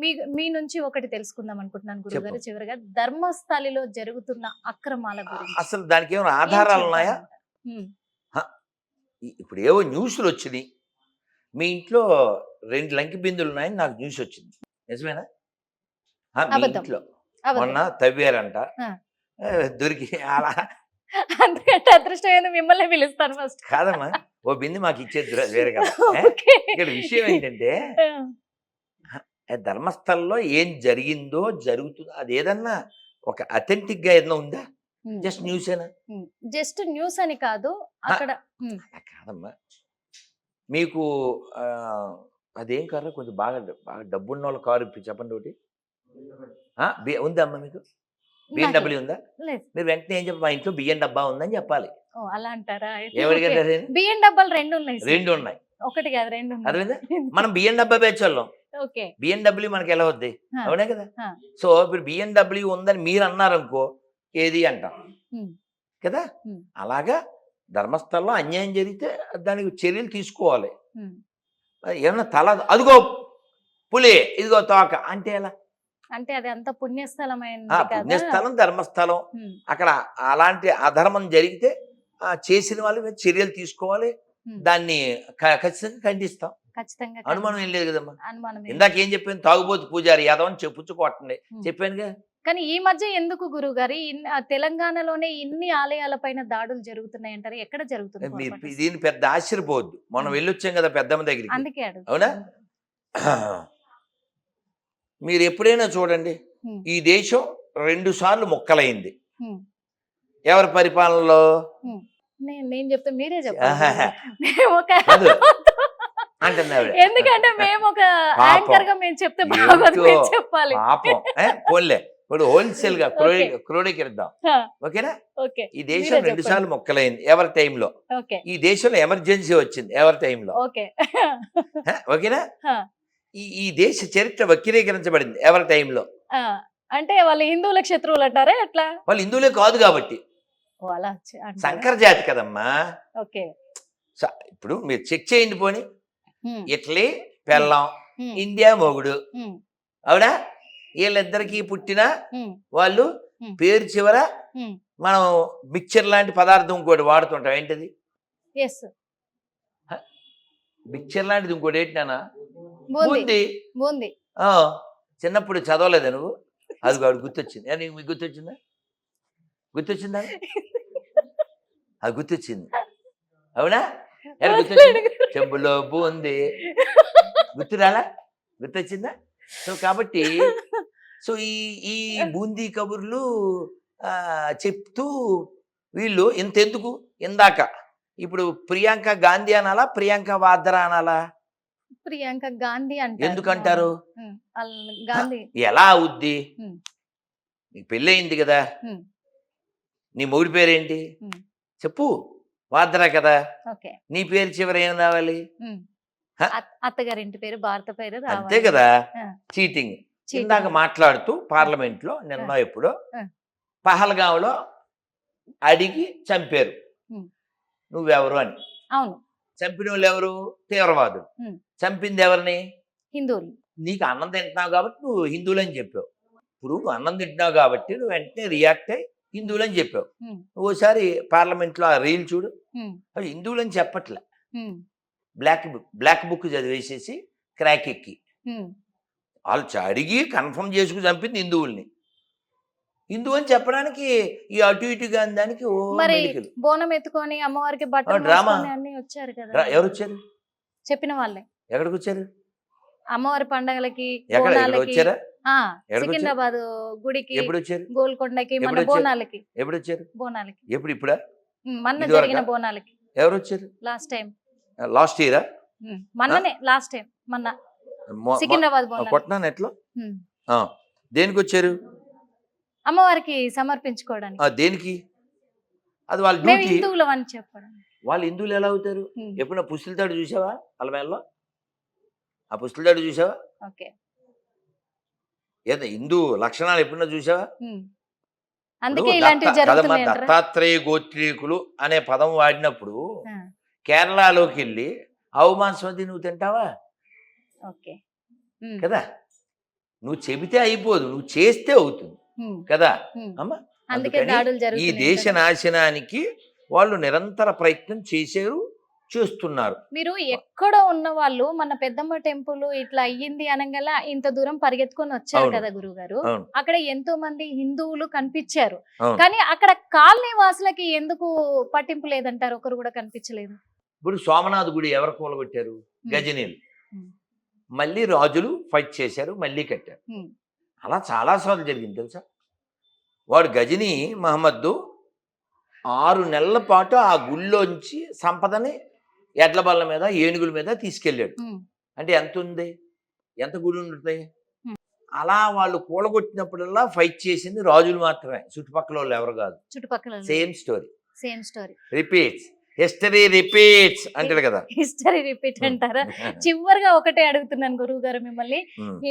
మీ మీ నుంచి ఒకటి తెలుసుకుందాం అనుకుంటున్నాను గురుగారు. చివరిగా ధర్మస్థలిలో జరుగుతున్న అక్రమాల గురించి. అసలు దానికి ఏమైనా ఆధారాలు ఉన్నాయా? ఇప్పుడు ఏవో న్యూస్లు వచ్చినాయి. మీ ఇంట్లో రెండు లంకి బిందులు ఉన్నాయని నాకు న్యూస్ వచ్చింది. నిజమేనా? మీ. ఇంట్లో. మొన్న తవ్వారంట. దొరికి అలా అదృష్టం ఏందో మిమ్మల్ని పిలుస్తాను ఫస్ట్. కాదమ్మా ఓ బింది మాకు ఇచ్చేది వేరే కదా. ఇక్కడ విషయం ఏంటంటే ధర్మస్థలంలో ఏం జరిగిందో జరుగుతుందో అది ఏదన్నా ఒక అథెంటిక్గా ఏదైనా ఉందా జస్ట్ న్యూస్ ఏనా జస్ట్ న్యూస్ అని కాదు. అక్కడ కాదమ్మా. మీకు అదేం కారు కొంచెం బాగా బాగా డబ్బున్న వాళ్ళ కారు ఇప్పి చెప్పండి ఒకటి. ఉందా అమ్మా మీకు? బిఎండబ్ల్యూ ఉందా? మీరు వెంటనే ఏం చెప్పి మా ఇంట్లో బియ్యం డబ్బా ఉందని చెప్పాలి. అలా అంటారా? బియ్యం డబ్బాలు రెండు ఉన్నాయి. రెండు ఉన్నాయి ఒకటి కాదు రెండు. అర్థమైందా? మనం డబ్బా పేర్చోళ్ళం ఓకే. బిఎండబ్ల్యూ మనకి ఎలా వద్ది. అవునే కదా. సో ఇప్పుడు బిఎండబ్ల్యూ ఉందని మీరు అన్నారనుకో ఏది అంటాం? కదా. అలాగా ధర్మస్థలంలో అన్యాయం జరిగితే దానికి చర్యలు తీసుకోవాలి. ఏమన్నా తల అదిగో పులి ఇదిగో తోక అంటే ఎలా? అంటే అది అంత కదా. పుణ్యస్థలం ధర్మస్థలం. అక్కడ అలాంటి అధర్మం జరిగితే ఆ, చేసిన వాళ్ళు చర్యలు తీసుకోవాలి. దాన్ని ఖచ్చితంగా ఖండిస్తాం. ఖచ్చితంగా అనుమానం ఏం లేదు కదమ్మా. ఇందాక ఏం చెప్పాను తాగుబోతు పూజారి యాదవ్ అని చెప్పుచ్చు కొట్టండి. ఉమ్. చెప్పానుగా? కానీ ఈ మధ్య ఎందుకు గురువు గారు తెలంగాణలోనే ఇన్ని ఆలయాల పైన దాడులు జరుగుతున్నాయి అంటారు ఎక్కడ జరుగుతుంది? దీన్ని పెద్ద ఆశ్చర్యపోవద్దు మనం. వెళ్ళొచ్చాం కదా పెద్దమ్మ దగ్గరికి. అందుకే అవునా? మీరు ఎప్పుడైనా చూడండి. ఈ దేశం రెండు సార్లు మొక్కలైంది. ఎవరి పరిపాలనలో? నేను నేను చెప్తే మీరే ఆవిడ. ఎందుకంటే మేము ఒక. యాంకర్గా మేము చెప్తే బాగోదు చెప్పాలి. పోన్లే. ఇప్పుడు హోల్సేల్గా. క్రోడీకరిద్దాం. ఓకేనా? ఓకే. ఈ దేశం రెండు చెప్పండి. సార్లు మొక్కలైంది? ఎవరి టైంలో? ఈ దేశంలో ఎమర్జెన్సీ వచ్చింది ఎవరి టైంలో? ఓకేనా. ఈ ఈ దేశ చరిత్ర వక్రీకరించబడింది ఎవరి టైంలో? అంటే వాళ్ళు హిందువుల శత్రువులు అంటారా ఎట్లా? వాళ్ళు హిందువులే కాదు కాబట్టి. అలా? సంకర జాతి కదమ్మా. ఓకే. ఇప్పుడు మీరు చెక్ చేయండి పోని. ఇటలీ పెళ్ళం ఇండియా మొగుడు. అవునా? వీళ్ళిద్దరికి పుట్టిన వాళ్ళు. పేరు చివర. మనం మిక్చర్ లాంటి పదార్థం ఇంకోటి వాడుతుంటాం. ఏంటిది? మిక్చర్ లాంటిది ఇంకోటి ఏంటినా బూంది. బూంది. చిన్నప్పుడు చదవలేదా నువ్వు? అది గుర్తొచ్చింది. నీకు మీకు గుర్తొచ్చిందా? గుర్తొచ్చిందా? అది గుర్తొచ్చింది. అవునా? ఎలా గుర్తొచ్చింది? చెంబులో బూంది గుర్తురాలా? గుర్తొచ్చిందా? సో కాబట్టి సో ఈ ఈ బూందీ కబుర్లు చెప్తూ వీళ్ళు ఇంతెందుకు? ఇందాక. ఇప్పుడు ప్రియాంక గాంధీ అనాలా? ప్రియాంక వాద్రా అనాలా? ప్రియాంక గాంధీ అంటారు. ఎందుకంటారు? గాంధీ. ఎలా అవుద్ది? పెళ్ళయింది కదా. నీ మొగుడి పేరేంటి. చెప్పు. వాద్రా కదా? నీ పేరు చివర ఏం రావాలి? అత్తగారింటి పేరు భారత పేరు అంతే కదా. చీటింగ్. ఇందాక మాట్లాడుతూ పార్లమెంట్లో నిన్న ఎప్పుడో. పహల్గాంలో అడిగి చంపారు. నువ్వెవరు అని. అవును. చంపిన వాళ్ళు ఎవరు తీవ్రవాదులు. చంపింది ఎవరిని హిందువులు. నీకు అన్నం తింటున్నావు కాబట్టి నువ్వు హిందువులు అని చెప్పావు. ఇప్పుడు అన్నం తింటున్నావు కాబట్టి నువ్వు వెంటనే రియాక్ట్ అయ్యి హిందువులు అని చెప్పావు. ఓసారి పార్లమెంట్లో ఆ రీల్ చూడు. అవి హిందువులు అని చెప్పట్లే. బ్లాక్ బుక్ బ్లాక్ బుక్ చదివేసేసి క్రాక్ ఎక్కి. వాళ్ళు అడిగి కన్ఫర్మ్ చేసుకుని చంపింది హిందువుల్ని హిందువు అని చెప్పడానికి ఈ అటు ఇటు కాని దానికి బోనం ఎత్తుకొని అమ్మవారికి డ్రామా. వచ్చారు కదా ఎవరు వచ్చారు చెప్పిన వాళ్ళే ఎక్కడికి వచ్చారు అమ్మవారి పండగలకి ఎక్కడ వచ్చారు? సికింద్రాబాద్ గుడికి ఎప్పుడు వచ్చారు గోల్కొండకి మన ఎప్పుడు? బోనాలకి. ఎప్పుడు వచ్చారు బోనాలకి. ఎప్పుడు ఇప్పుడా మొన్న ఇదివరకా? జరిగిన బోనాలకి. ఎవరు వచ్చారు లాస్ట్ టైం. లాస్ట్ ఇయరా? మొన్ననే లాస్ట్ టైం మొన్న. సికింద్రాబాద్ బోనాలు కొట్టినాను ఎట్లా? దేనికి వచ్చారు అమ్మవారికి సమర్పించుకోవడానికి. ఆ, దేనికి? అది వాళ్ళ డ్యూటీ. హిందువులం అని చెప్పడం. వాళ్ళు హిందువులు ఎలా అవుతారు? ఉమ్. ఎప్పుడైనా పుస్తులతాడు చూసావా? మేళలో ఆ పుస్తులతాడు చూసావా? ఓకే. ఏదో? హిందూ లక్షణాలు ఎప్పుడన్నా చూసావా. అందుకే ఇలాంటివి జరుగుతున్నాయి? దత్తాత్రేయ గోత్రీకులు అనే పదం వాడినప్పుడు కేరళలోకి వెళ్ళి ఆవు మాంసం అది నువ్వు తింటావా? ఓకే. కదా? నువ్వు చెబితే అయిపోదు. నువ్వు చేస్తే అవుతుంది. కదా. అమ్మా అందుకే అందుకని ఈ దేశ. నాశనానికి వాళ్ళు నిరంతర ప్రయత్నం చేశారు. చేస్తున్నారు. మీరు ఎక్కడో ఉన్న వాళ్ళు మన పెద్దమ్మ టెంపుల్ ఇట్లా అయ్యింది అనగల ఇంత దూరం పరిగెత్తుకొని వచ్చారు. కదా గురువు గారు అక్కడ ఎంతో మంది హిందువులు కనిపించారు. కానీ అక్కడ కాలనీ వాసులకి ఎందుకు పట్టింపు లేదంటారు? ఒకరు కూడా కనిపించలేదు. ఇప్పుడు సోమనాథ్ గుడి ఎవరు కూలగొట్టారు? గజనీలు. మళ్ళీ రాజులు ఫైట్ చేశారు మళ్ళీ కట్టారు. అలా చాలాసార్లు జరిగింది తెలుసా? వాడు గజని మహమ్మద్దు ఆరు నెలల పాటు ఆ గుళ్ళోంచి సంపదని ఎడ్ల బల్ల మీద ఏనుగుల మీద తీసుకెళ్ళాడు. అంటే ఎంత ఉంది? ఎంత గుడి ఉంటాయి. అలా వాళ్ళు కూలగొట్టినప్పుడల్లా ఫైట్ చేసింది రాజులు మాత్రమే. చుట్టుపక్కల వాళ్ళు ఎవరు కాదు. చుట్టుపక్కల same story. Same story. Repeats. History repeats అంటాడు కదా. హిస్టరీ రిపీట్ అంటారా? చివరిగా ఒకటే అడుగుతున్నాను గురువు గారు మిమ్మల్ని.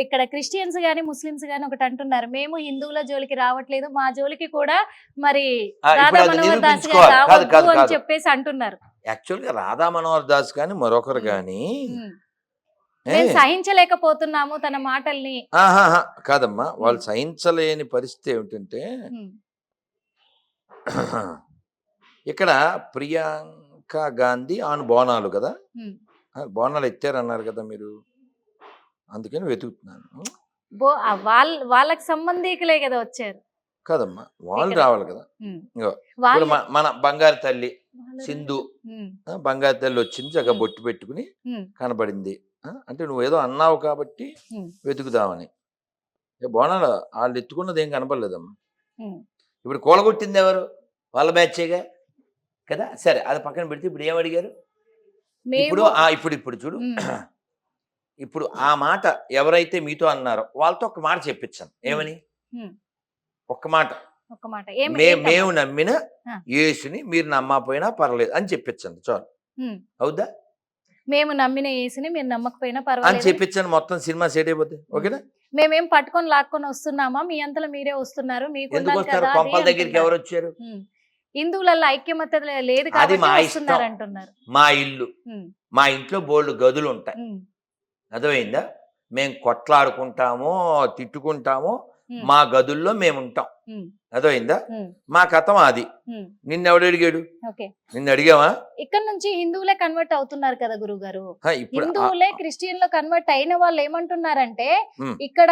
ఇక్కడ క్రిస్టియన్స్ గాని ముస్లిమ్స్ గాని ఒకటి అంటున్నారు. మేము హిందువుల జోలికి రావట్లేదు. మా జోలికి కూడా మరి రాధా మనోహర్ దాస్ గారు అని చెప్పేసి అంటున్నారు. యాక్చువల్గా రాధా మనోహర్ దాస్ కానీ మరొకరు. కానీ సహించలేకపోతున్నాము తన మాటల్ని. కాదమ్మా వాళ్ళు సహించలేని పరిస్థితి ఏమిటంటే ఇక్కడ ప్రియాంక గాంధీ ఆన్ బోనాలు కదా? బోనాలు ఎత్తారన్నారు కదా మీరు? అందుకని వెతుకుతున్నాను. వాళ్ళకి సంబంధికులే కదా వచ్చారు. కాదమ్మా వాళ్ళు. రావాలి కదా. మన బంగారు తల్లి సింధు. బంగారు తల్లి వచ్చింది చక్కగా. బొట్టు పెట్టుకుని కనబడింది. అంటే నువ్వు ఏదో అన్నావు కాబట్టి. వెతుకుదామని. ఇక బోనాలు వాళ్ళు ఎత్తుకున్నది ఏం కనపడలేదమ్మా. ఇప్పుడు కూలగొట్టింది ఎవరు? వాళ్ళ బ్యాచేగా కదా? సరే అది పక్కన పెడితే ఇప్పుడు ఏం అడిగారు? ఇప్పుడు ఇప్పుడు ఇప్పుడు చూడు. ఇప్పుడు ఆ మాట ఎవరైతే మీతో అన్నారో వాళ్ళతో ఒక మాట చెప్పించాను. ఏమని. ఒక్క మాట. ఒక్క మాట? మేము నమ్మిన. యేసుని మీరు నమ్మకపోయినా పర్లేదు అని చెప్పించండి చాలు. అవుదా మేము నమ్మిన యేసుని మీరు నమ్మకపోయినా అని పర్వాలేదు. చెప్పించాను మొత్తం సినిమా సెట్ అయిపోతుంది ఓకేనా? మేమేం పట్టుకొని లాక్కొని వస్తున్నామా? మీ అంతలో మీరే వస్తున్నారు. మీకు కొంపల దగ్గరికి. ఎవరు వచ్చారు. హిందువులలో ఐక్యమత్య లేదు అది మా. అంటున్నారు మా ఇల్లు. మా ఇంట్లో బోల్డ్ గదులు ఉంటాయి. అర్థమైందా? మేము కొట్లాడుకుంటామో తిట్టుకుంటామో మా గదుల్లో మేము ఉంటాం అర్థమైందా? మా కథం అది ఉమ్. నిన్నెవడు అడిగాడు ఓకే. నిన్ను అడిగావా? ఇక్కడ నుంచి హిందువులే కన్వర్ట్ అవుతున్నారు కదా గురువు గారు హిందువులే క్రిస్టియన్లో కన్వర్ట్ అయిన వాళ్ళు ఏమంటున్నారంటే. ఇక్కడ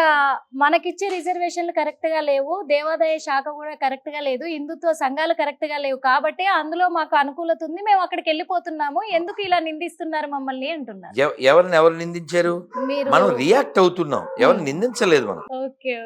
మనకిచ్చే రిజర్వేషన్లు కరెక్ట్గా లేవు దేవాదాయ శాఖ కూడా కరెక్ట్గా లేదు హిందుత్వ సంఘాలు కరెక్ట్గా లేవు కాబట్టి అందులో మాకు అనుకూలత ఉంది మేము అక్కడికి వెళ్ళిపోతున్నాము ఎందుకు ఇలా నిందిస్తున్నారు మమ్మల్ని అంటున్నారు. ఎవ- ఎవరిని ఎవరు నిందించారు? మీరు మనం రియాక్ట్ అవుతున్నాం ఎవరు. నిందించలేదు మనం.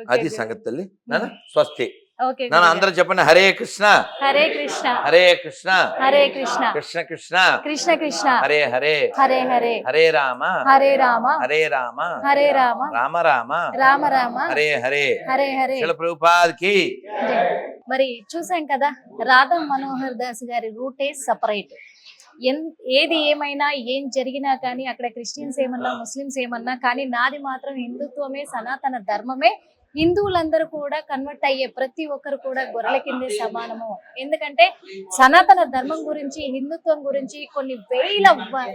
అది సంగతి తల్లి. నాన్న స్వస్తి. నాన్న. అందరూ చెప్పండి హరే కృష్ణ. హరే కృష్ణ. హరే కృష్ణ. హరే కృష్ణ. కృష్ణ కృష్ణ. కృష్ణ కృష్ణ. హరే హరే. హరే హరే. హరే రామ. హరే రామ. హరే రామ. హరే రామ. రామ రామ. రామ రామ. హరే హరే. హరే హరే. ప్రభుపాద్కి. మరి చూసాం కదా రాధా మనోహర్ దాస్ గారి రూటే సపరేట్. ఏది ఏమైనా ఏం జరిగినా కానీ అక్కడ క్రిస్టియన్స్ ఏమన్నా ముస్లిమ్స్ ఏమన్నా కానీ నాది మాత్రం హిందుత్వమే సనాతన ధర్మమే హిందువులందరూ కూడా కన్వర్ట్ అయ్యే ప్రతి ఒక్కరు కూడా గొర్రెల కిందే సమానము. ఎందుకంటే సనాతన ధర్మం గురించి హిందుత్వం గురించి కొన్ని వేల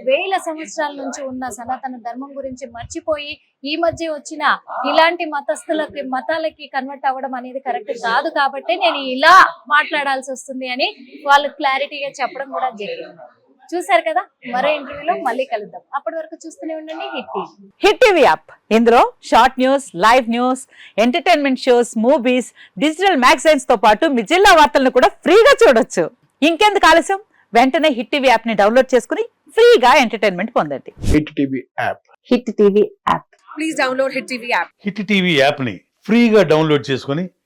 వేల సంవత్సరాల నుంచి ఉన్న సనాతన ధర్మం గురించి మర్చిపోయి ఈ మధ్య వచ్చిన ఇలాంటి మతస్థులకి మతాలకి కన్వర్ట్ అవ్వడం అనేది కరెక్ట్ కాదు కాబట్టి నేను ఇలా మాట్లాడాల్సి వస్తుంది అని వాళ్ళు క్లారిటీగా చెప్పడం కూడా జరిగింది. చూసారు కదా? మరో ఇంటర్వ్యూలో మళ్ళీ కలుద్దాం. అప్పటి వరకు చూస్తూనే ఉండండి. Hit TV. Hit TV app. ఇందులో short news live news entertainment shows movies digital మ్యాగజైన్స్తో పాటు మీ జిల్లా వార్తలను కూడా ఫ్రీగా చూడొచ్చు. ఇంకెందుకు ఆలస్యం? వెంటనే హిట్ టీవీ యాప్ని డౌన్లోడ్ చేసుకుని ఫ్రీగా ఎంటర్టైన్మెంట్ పొందండి. Hit TV app. Hit TV app. Please download Hit TV app. Hit TV యాప్ని ఫ్రీగా డౌన్లోడ్ చేసుకొని